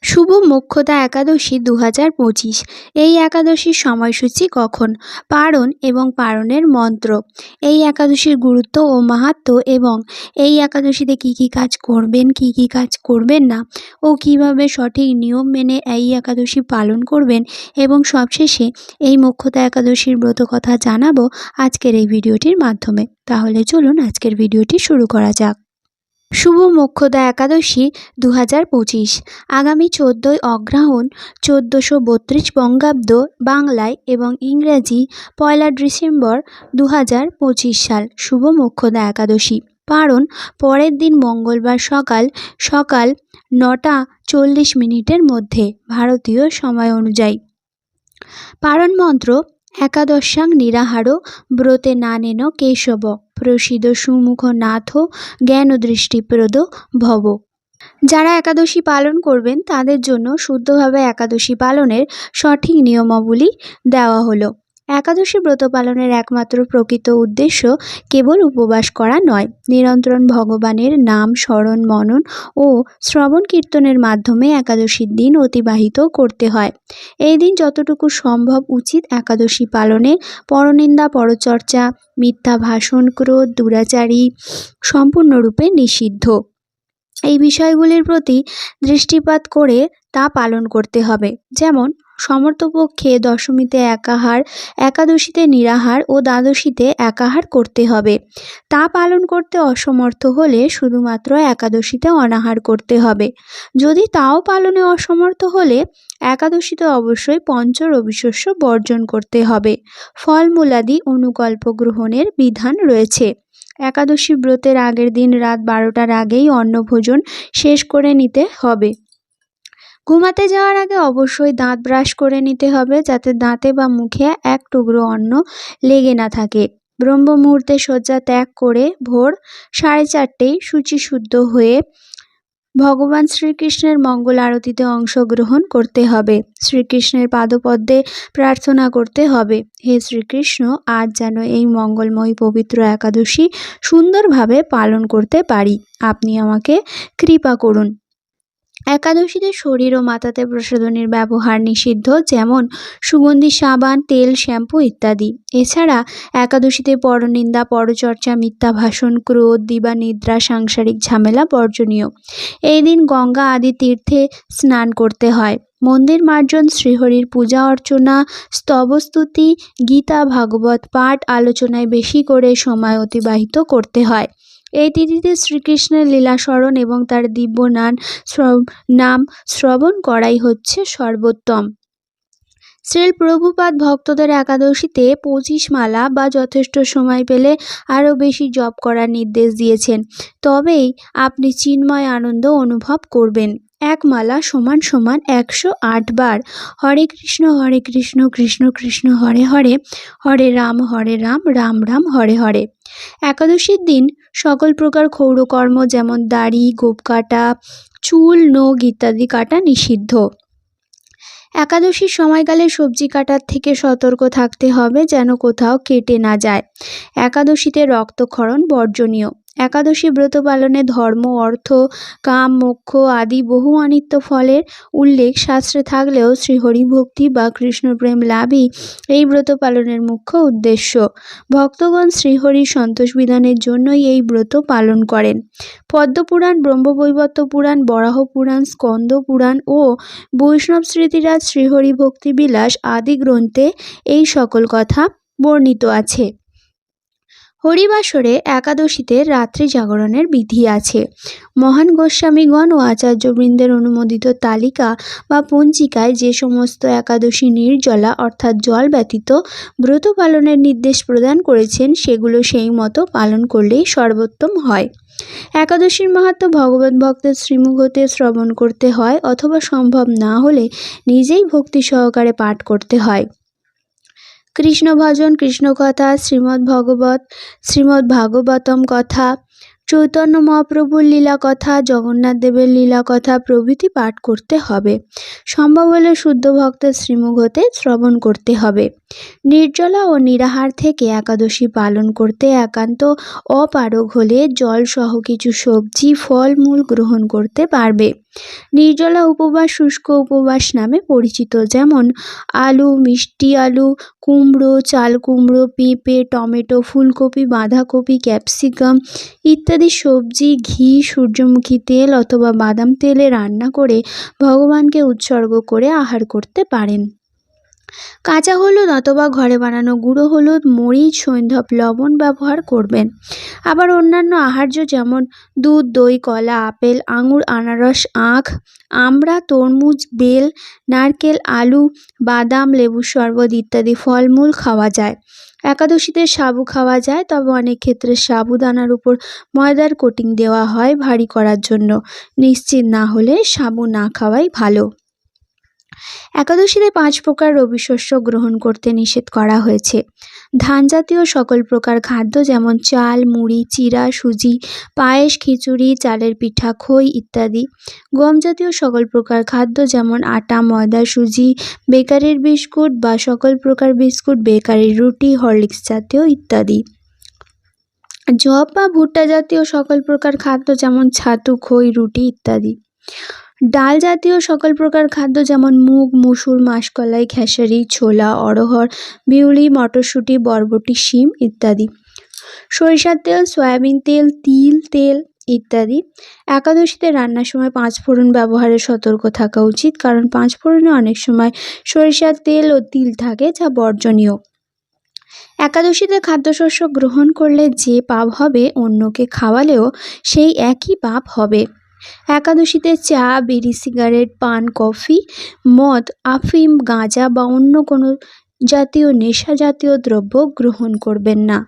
শুভ মোক্ষদা একাদশী দু হাজার পঁচিশ। এই একাদশীর সময়সূচি কখন? পারণ এবং পারণের মন্ত্র। এই একাদশীর গুরুত্ব ও মাহাত্ম্য এবং এই একাদশীতে কী কী কাজ করবেন, কী কী কাজ করবেন না, ও কীভাবে সঠিক নিয়ম মেনে এই একাদশী পালন করবেন এবং সবশেষে এই মোক্ষদা একাদশীর ব্রত কথা জানাব আজকের এই ভিডিওটির মাধ্যমে। তাহলে চলুন আজকের ভিডিওটি শুরু করা যাক। শুভ মোক্ষদা একাদশী দু হাজার পঁচিশ। আগামী চোদ্দোই অগ্রহায়ণ চোদ্দোশো বত্রিশ বঙ্গাব্দ বাংলায় এবং ইংরেজি পয়লা ডিসেম্বর দু হাজার পঁচিশ সাল শুভ মোক্ষদা একাদশী। পারণ পরের দিন মঙ্গলবার সকাল সকাল নটা চল্লিশ মিনিটের মধ্যে ভারতীয় সময় অনুযায়ী। পারণ মন্ত্র একাদশাং নিরাহারো ব্রতে নানেন কেশব। প্রসিদ সুমুখ নাথ জ্ঞান দৃষ্টিপ্রদ ভব। যারা একাদশী পালন করবেন, তাদের জন্য শুদ্ধভাবে একাদশী পালনের সঠিক নিয়মাবলী দেওয়া হলো। একাদশী ব্রত পালনের একমাত্র প্রকৃত উদ্দেশ্য কেবল উপবাস করা নয় নিরন্তর ভগবানের নাম স্মরণ, মনন ও শ্রবণ কীর্তনের মাধ্যমে একাদশীর দিন অতিবাহিত করতে হয়। এই দিন যতটুকু সম্ভব উচিত একাদশী পালনে পরনিন্দা, পরচর্চা, মিথ্যা ভাষণ, ক্রোধ, দুরাচারী সম্পূর্ণরূপে নিষিদ্ধ। এই বিষয়গুলির প্রতি দৃষ্টিপাত করে তা পালন করতে হবে। যেমন সমর্থপক্ষে দশমীতে একাহার, একাদশীতে নিরাহার ও দ্বাদশীতে একাহার করতে হবে। তা পালন করতে অসমর্থ হলে শুধুমাত্র একাদশীতে অনাহার করতে হবে। যদি তাও পালনে অসমর্থ হলে একাদশীতে অবশ্যই পঞ্চ রবিশস্য বর্জন করতে হবে। ফলমূলাদি অনুকল্প গ্রহণের বিধান রয়েছে। একাদশী ব্রতের আগের দিন রাত বারোটার আগেই অন্নভোজন শেষ করে নিতে হবে। ঘুমাতে যাওয়ার আগে অবশ্যই দাঁত ব্রাশ করে নিতে হবে যাতে দাঁতে বা মুখে এক টুকরো অন্ন লেগে না থাকে। ব্রহ্ম মুহূর্তে শয্যা ত্যাগ করে ভোর সাড়ে চারটেই শুচিশুদ্ধ হয়ে ভগবান শ্রীকৃষ্ণের মঙ্গল আরতিতে অংশগ্রহণ করতে হবে। শ্রীকৃষ্ণের পাদপদ্মে প্রার্থনা করতে হবে। হে শ্রীকৃষ্ণ, আজ যেন এই মঙ্গলময় পবিত্র একাদশী সুন্দরভাবে পালন করতে পারি। আপনি আমাকে কৃপা করুন। একাদশীতে শরীর ও মাথাতে প্রসাধনীর ব্যবহার নিষিদ্ধ, যেমন সুগন্ধি, সাবান, তেল, শ্যাম্পু ইত্যাদি। এছাড়া একাদশীতে পরনিন্দা, পরচর্চা, মিথ্যা ভাষণ, ক্রোধ, দিবা নিদ্রা, সাংসারিক ঝামেলা বর্জনীয়। এই দিন গঙ্গা আদি তীর্থে স্নান করতে হয়। মন্দির মার্জন, শ্রীহরির পূজা অর্চনা, স্তবস্তুতি, গীতা, ভাগবত পাঠ আলোচনায় বেশি করে সময় অতিবাহিত করতে হয়। এই তিথিতে শ্রীকৃষ্ণের লীলা স্মরণ এবং তার দিব্য নান নাম শ্রবণ করাই হচ্ছে সর্বোত্তম। শ্রীল প্রভুপাদ ভক্তদের একাদশীতে পঁচিশ মালা বা যথেষ্ট সময় পেলে আরও বেশি জপ করার নির্দেশ দিয়েছেন। তবেই আপনি চিন্ময় আনন্দ অনুভব করবেন। এক মালা সমান সমান একশো আট বার। হরে কৃষ্ণ হরে কৃষ্ণ কৃষ্ণ কৃষ্ণ, হরে হরে। হরে রাম হরে রাম রাম রাম, হরে হরে। একাদশীর দিন সকল প্রকার ক্ষৌরকর্ম যেমন দাড়ি গোপ কাটা চুল, নখ ইত্যাদি কাটা নিষিদ্ধ। একাদশীর সময়কালে সবজি কাটার থেকে সতর্ক থাকতে হবে যেন কোথাও কেটে না যায়। একাদশীতে রক্তক্ষরণ বর্জনীয়। একাদশী ব্রত পালনে ধর্ম, অর্থ, কাম, মোক্ষ আদি বহু অনিত্য ফলের উল্লেখ শাস্ত্রে থাকলেও শ্রীহরি ভক্তি বা কৃষ্ণপ্রেম লাভই এই ব্রত পালনের মুখ্য উদ্দেশ্য। ভক্তগণ শ্রীহরির সন্তোষ বিধানের জন্যই এই ব্রত পালন করেন। পদ্মপুরাণ ব্রহ্মবৈবত্য পুরাণ, বরাহ পুরাণ, স্কন্দ পুরাণ ও বৈষ্ণব স্মৃতিরাজ শ্রীহরি ভক্তিবিলাস আদি গ্রন্থে এই সকল কথা বর্ণিত আছে। হরিবাসরে একাদশীতে রাত্রি জাগরণের বিধি আছে। মহান গোস্বামীগণ ও আচার্যবৃন্দের অনুমোদিত তালিকা বা পঞ্জিকায় যে সমস্ত একাদশী নির্জলা অর্থাৎ জল ব্যতীত ব্রত পালনের নির্দেশ প্রদান করেছেন, সেগুলো সেই মতো পালন করলেই সর্বোত্তম হয়। একাদশীর মাহাত্ম ভগবত ভক্তের শ্রীমুখতে শ্রবণ করতে হয় অথবা সম্ভব না হলে নিজেই ভক্তি সহকারে পাঠ করতে হয়। কৃষ্ণ ভজন কৃষ্ণ কথা শ্রীমদ্ ভগবত শ্রীমদ্ ভাগবতম কথা, চৈতন্য মহাপ্রভুর লীলা কথা, জগন্নাথ দেবের লীলা কথা প্রভৃতি পাঠ করতে হবে। সম্ভব হলে শুদ্ধ ভক্তের শ্রীমুখ হতে শ্রবণ করতে হবে। নির্জলা ও নিরাহার থেকে একাদশী পালন করতে একান্ত অপারগ হলে জল সহ কিছু সবজি ফলমূল গ্রহণ করতে পারবে। নির্জলা উপবাস, শুষ্ক উপবাস নামে পরিচিত। যেমন আলু, মিষ্টি আলু, কুমড়ো, চাল কুমড়ো, পেঁপে, টমেটো, ফুলকপি, বাঁধাকপি, ক্যাপসিকাম ইত্যাদি সবজি, ঘি, সূর্যমুখী তেল অথবা বাদাম তেলে রান্না করে ভগবানকে উৎসর্গ করে আহার করতে পারেন। কাঁচা হলুদ অথবা ঘরে বানানো গুঁড়ো হলুদ, মরিচ সৈন্ধব লবণ ব্যবহার করবেন। আবার অন্যান্য আহার্য যেমন দুধ, দই, কলা, আপেল, আঙুর, আনারস, আখ, আমড়া, তরমুজ, বেল, নারকেল, আলু, বাদাম লেবুর শরবত ইত্যাদি ফলমূল খাওয়া যায়। একাদশীতে সাবু খাওয়া যায়, তবে অনেক ক্ষেত্রে সাবুদানার উপর ময়দার কোটিং দেওয়া হয় ভারী করার জন্য। নিশ্চিত না হলে সাবু না খাওয়াই ভালো। একাদশীতে পাঁচ প্রকার রবি শস্য গ্রহণ করতে নিষেধ করা হয়েছে। ধান জাতীয় সকল প্রকার খাদ্য যেমন চাল, মুড়ি চিড়া সুজি, পায়েস, খিচুড়ি, চালের পিঠা, খই ইত্যাদি। গম জাতীয় সকল প্রকার খাদ্য যেমন আটা, ময়দা, সুজি, বেকারির বিস্কুট বা সকল প্রকার বিস্কুট, বেকারির রুটি, হরলিক্স জাতীয় ইত্যাদি। জব বা ভুট্টা জাতীয় সকল প্রকার খাদ্য যেমন ছাতু, খই, রুটি ইত্যাদি। ডাল জাতীয় সকল প্রকার খাদ্য যেমন মুগ, মুসুর, মাসকলাই, খেসারি, ছোলা, অড়হর, বিউলি, মটরশুঁটি, বরবটি, শিম ইত্যাদি। সরিষার তেল, সয়াবিন তেল, তিল, তেল ইত্যাদি। একাদশীতে রান্নার সময় পাঁচ ফোড়ন ব্যবহারে সতর্ক থাকা উচিত, কারণ পাঁচ ফোড়নে অনেক সময় সরিষার তেল ও তিল থাকে, যা বর্জনীয়। একাদশীতে খাদ্যশস্য গ্রহণ করলে যে পাপ হবে অন্যকে খাওয়ালেও সেই একই পাপ হবে। একাদশীতে চা, বিড়ি, সিগারেট, পান, কফি, মদ, আফিম, গাঁজা বা অন্য কোনো জাতীয় নেশা জাতীয় দ্রব্য গ্রহণ করবেন না।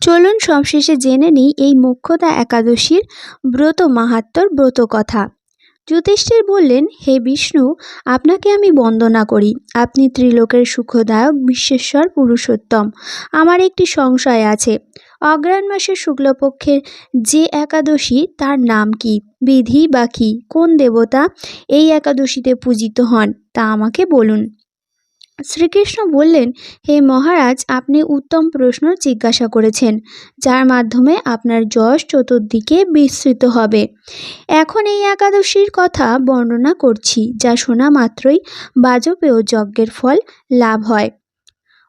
চলুন সবশেষে জেনে নিই এই মোক্ষদা একাদশীর ব্রত মাহাত্মর ব্রত কথা। যুধিষ্ঠির বললেন, হে বিষ্ণু, আপনাকে আমি বন্দনা করি। আপনি ত্রিলোকের সুখদায়ক বিশ্বেশ্বর পুরুষোত্তম। আমার একটি সংশয় আছে। অগ্রায়ণ মাসের শুক্লপক্ষের যে একাদশী, তার নাম কি? বিধি বা কী? কোন দেবতা এই একাদশীতে পূজিত হন? তা আমাকে বলুন। শ্রীকৃষ্ণ বললেন, হে মহারাজ, আপনি উত্তম প্রশ্ন জিজ্ঞাসা করেছেন, যার মাধ্যমে আপনার যশ চতুর্দিকে বিস্তৃত হবে। এখন এই একাদশীর কথা বর্ণনা করছি, যা শোনা মাত্রই বাজপেয় যজ্ঞের ফল লাভ হয়।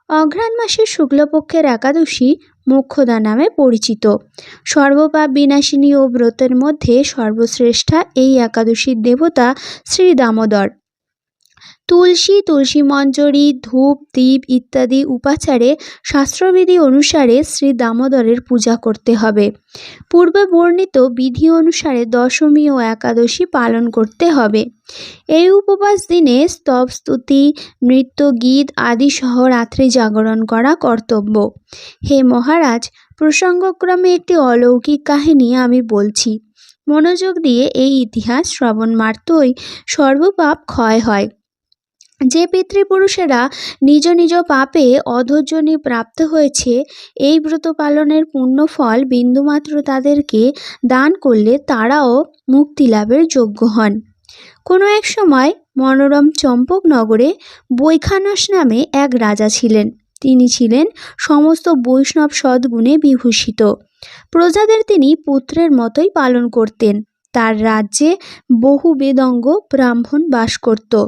অঘ্রাণ মাসের শুক্লপক্ষের একাদশী মোক্ষদা নামে পরিচিত। সর্বপাপ বিনাশিনী ও ব্রতের মধ্যে সর্বশ্রেষ্ঠা এই একাদশীর দেবতা শ্রী দামোদর। তুলসী তুলসী মঞ্জরি, ধূপ দ্বীপ ইত্যাদি উপাচারে শাস্ত্রবিধি অনুসারে শ্রী দামোদরের পূজা করতে হবে। পূর্বে বর্ণিত বিধি অনুসারে দশমী ও একাদশী পালন করতে হবে। এই উপবাস দিনে স্তব স্তুতি, নৃত্য, গীত আদি সহ রাত্রি জাগরণ করা কর্তব্য। হে মহারাজ, প্রসঙ্গক্রমে একটি অলৌকিক কাহিনী আমি বলছি। মনোযোগ দিয়ে এই ইতিহাস শ্রবণ মাত্রই সর্বপাপ ক্ষয় হয়। যে পিতৃপুরুষেরা নিজ নিজ পাপে অধৈর্যনি প্রাপ্ত হয়েছে, এই ব্রত পালনের পুণ্যফল বিন্দুমাত্র তাদেরকে দান করলে তারাও মুক্তি লাভের যোগ্য হন। কোনো এক সময় মনোরম চম্পকনগরে বৈখানস নামে এক রাজা ছিলেন। তিনি ছিলেন সমস্ত বৈষ্ণব সদ্গুণে বিভূষিত। প্রজাদের তিনি পুত্রের মতোই পালন করতেন। তার রাজ্যে বহু বেদঙ্গ ব্রাহ্মণ বাস করত।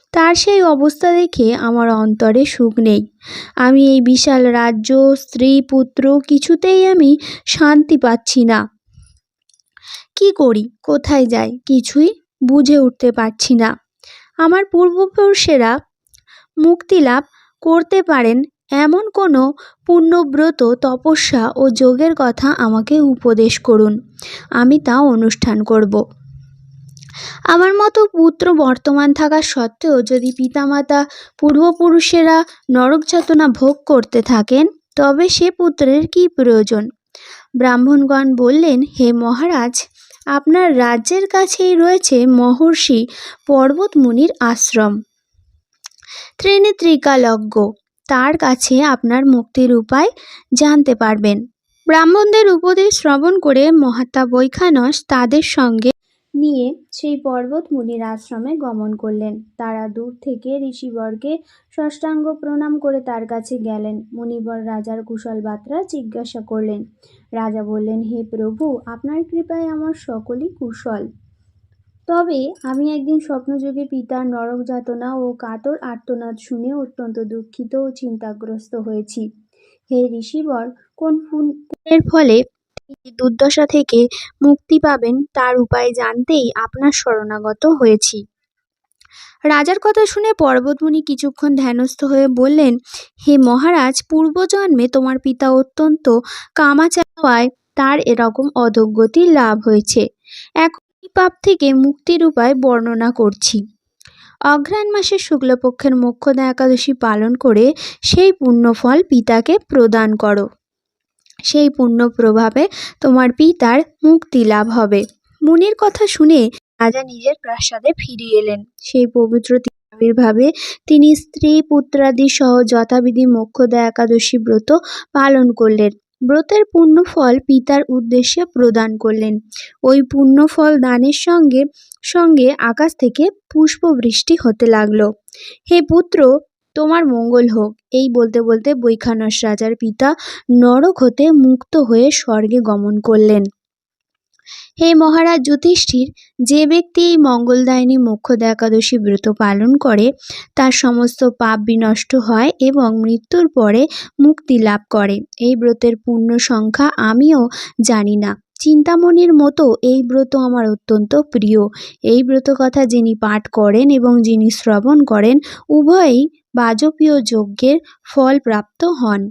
তার সেই অবস্থা দেখে আমার অন্তরে সুখ নেই। আমি এই বিশাল রাজ্য, স্ত্রী, পুত্র কিছুতেই আমি শান্তি পাচ্ছি না। কি করি? কোথায় যাই? কিছুই বুঝে উঠতে পারছি না। আমার পূর্বপুরুষেরা মুক্তি লাভ করতে পারেন এমন কোনো পুণ্যব্রত, তপস্যা ও যোগের কথা আমাকে উপদেশ করুন। আমি তা অনুষ্ঠান করব। আমার মতো পুত্র বর্তমান থাকা সত্ত্বেও যদি পিতামাতা পূর্বপুরুষেরা নরক যাতনা ভোগ করতে থাকেন, তবে সে পুত্রের কি প্রয়োজন? ব্রাহ্মণগণ বললেন, হে মহারাজ, আপনার রাজ্যের কাছেই রয়েছে মহর্ষি পর্বতমুনির আশ্রম। ত্রিনেত্রিকালজ্ঞ তার কাছে আপনার মুক্তির উপায় জানতে পারবেন। ব্রাহ্মণদের উপদেশ শ্রবণ করে মহাত্মা বৈখানস তাদের সঙ্গে নিয়ে সেই পর্বত মুনির আশ্রমে গমন করলেন। তারা দূর থেকে ঋষিবরকে ষষ্ঠাঙ্গ প্রণাম করে তার কাছে গেলেন। মুনিবর রাজার কুশল বার্তা জিজ্ঞাসা করলেন, রাজা বললেন, হে প্রভু, আপনার কৃপায় আমার সকলই কুশল। তবে আমি একদিন স্বপ্নযোগে পিতার নরক যাতনা ও কাতর আর্তনাদ শুনে অত্যন্ত দুঃখিত ও চিন্তাগ্রস্ত হয়েছি। হে ঋষিবর, কোন পুণ্যের ফলে দুর্দশা থেকে মুক্তি পাবেন তার উপায় জানতেই আপনার শরণাগত হয়েছি। রাজার কথা শুনে পর্বতমুনি কিছুক্ষণ ধ্যানস্থ হয়ে বললেন, হে মহারাজ, পূর্বজন্মে তোমার পিতা অত্যন্ত কামাচাওয়ায় তার এরকম অধোগতি লাভ হয়েছে। এখন পাপ থেকে মুক্তির উপায় বর্ণনা করছি। অঘ্রাণ মাসের শুক্লপক্ষের মোক্ষদা একাদশী পালন করে সেই পুণ্যফল পিতাকে প্রদান করো। সেই পুণ্য প্রভাবে তোমার পিতার মুক্তি লাভ হবে। মুনির কথা শুনে রাজা নিজের প্রাসাদে ফিরে এলেন। সেই পবিত্র আবির্ভাবে তিনি স্ত্রী, পুত্রাদি সহ যথাবিধি মোক্ষদা একাদশী ব্রত পালন করলেন। ব্রতের পুণ্যফল পিতার উদ্দেশ্যে প্রদান করলেন। ওই পুণ্যফল দানের সঙ্গে সঙ্গে আকাশ থেকে পুষ্পবৃষ্টি হতে লাগল। হে পুত্র তোমার মঙ্গল হোক। এই বলতে বলতে বৈখানস রাজার পিতা নরক হতে মুক্ত হয়ে স্বর্গে গমন করলেন। হে মহারাজ যুধিষ্ঠির, যে ব্যক্তি এই মঙ্গলদায়িনী মোক্ষদা একাদশী ব্রত পালন করে, তার সমস্ত পাপ বিনষ্ট হয় এবং মৃত্যুর পরে মুক্তি লাভ করে। এই ব্রতের পূর্ণ সংখ্যা আমিও জানি না। চিন্তামণির মতো এই ব্রত আমার অত্যন্ত প্রিয়। এই ব্রত কথা যিনি পাঠ করেন এবং যিনি শ্রবণ করেন, উভয়ই বাজপীয় যজ্ঞের ফল প্রাপ্ত হন।